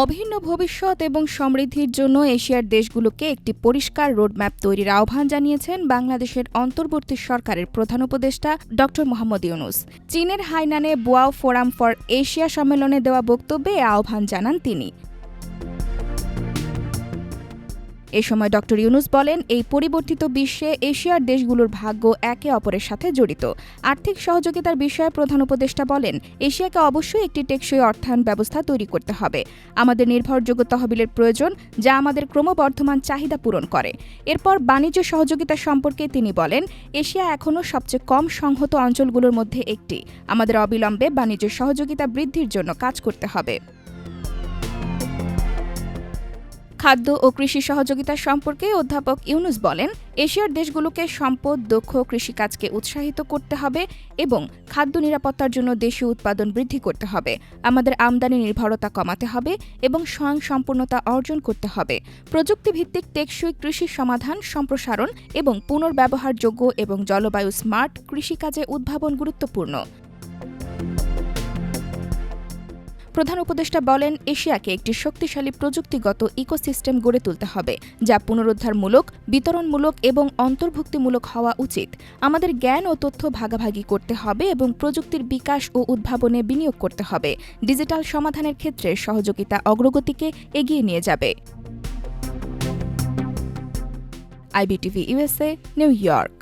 অভিন্ন ভবিষ্যৎ এবং সমৃদ্ধির জন্য এশিয়ার দেশগুলোকে একটি পরিষ্কার রোডম্যাপ তৈরির আহ্বান জানিয়েছেন বাংলাদেশের অন্তর্বর্তী সরকারের প্রধান উপদেষ্টা ড মোহাম্মদ ইউনুস। চীনের হাইনানে বোয়াও ফোরাম ফর এশিয়া সম্মেলনে দেওয়া বক্তব্যে আহ্বান জানান তিনি। এ সময় ড ইউনুস বলেন, এই পরিবর্তিত বিশ্বে এশিয়ার দেশগুলোর ভাগ্য একে অপরের সাথে জড়িত। আর্থিক সহযোগিতার বিষয়ে প্রধান উপদেষ্টা বলেন, এশিয়াকে অবশ্যই একটি টেকসই অর্থায়ন ব্যবস্থা তৈরি করতে হবে। আমাদের নির্ভরযোগ্য তহবিলের প্রয়োজন, যা আমাদের ক্রমবর্ধমান চাহিদা পূরণ করে। এরপর বাণিজ্য সহযোগিতা সম্পর্কে তিনি বলেন, এশিয়া এখনও সবচেয়ে কম সংহত অঞ্চলগুলোর মধ্যে একটি। আমাদের অবিলম্বে বাণিজ্য সহযোগিতা বৃদ্ধির জন্য কাজ করতে হবে। খাদ্য ও কৃষি সহযোগিতা সম্পর্কে অধ্যাপক ইউনুস বলেন, এশিয়ার দেশগুলোকে সম্পদ, দক্ষ কৃষিকাজকে উৎসাহিত করতে হবে এবং খাদ্য নিরাপত্তার জন্য দেশীয় উৎপাদন বৃদ্ধি করতে হবে। আমাদের আমদানি নির্ভরতা কমাতে হবে এবং স্বয়ং সম্পূর্ণতা অর্জন করতে হবে। প্রযুক্তিভিত্তিক টেকসই কৃষি সমাধান, সম্প্রসারণ এবং পুনর্ব্যবহারযোগ্য এবং জলবায়ু স্মার্ট কৃষিকাজে উদ্ভাবন গুরুত্বপূর্ণ। প্রধান উপদেষ্টা বলেন, এশিয়াকে একটি শক্তিশালী প্রযুক্তিগত ইকোসিস্টেম গড়ে তুলতে হবে, যা পুনরুদ্ধারমূলক, বিতরণমূলক এবং অন্তর্ভুক্তিমূলক হওয়া উচিত। আমাদের জ্ঞান ও তথ্য ভাগাভাগি করতে হবে এবং প্রযুক্তির বিকাশ ও উদ্ভাবনে বিনিয়োগ করতে হবে। ডিজিটাল সমাধানের ক্ষেত্রে সহযোগিতা অগ্রগতিকে এগিয়ে নিয়ে যাবে। IBTV USA New York.